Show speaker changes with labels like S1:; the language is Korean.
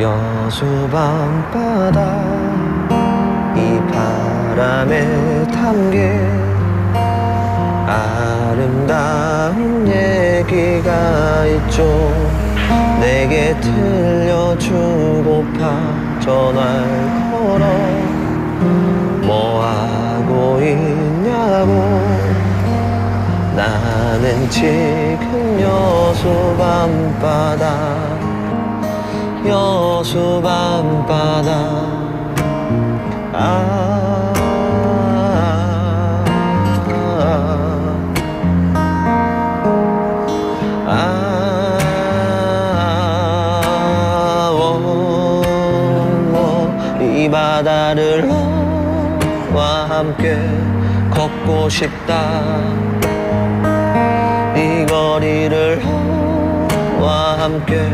S1: 여수 밤바다 이 바람에 담긴 아름다운 얘기가 있죠. 내게 들려주고파 전화를 걸어 뭐하고 있냐고. 나는 지금 여수 밤바다 여 수 밤바다. 아, 아, 워, 워, 이 바다를 너와 함께 걷고 싶다. 이 거리를 너와 함께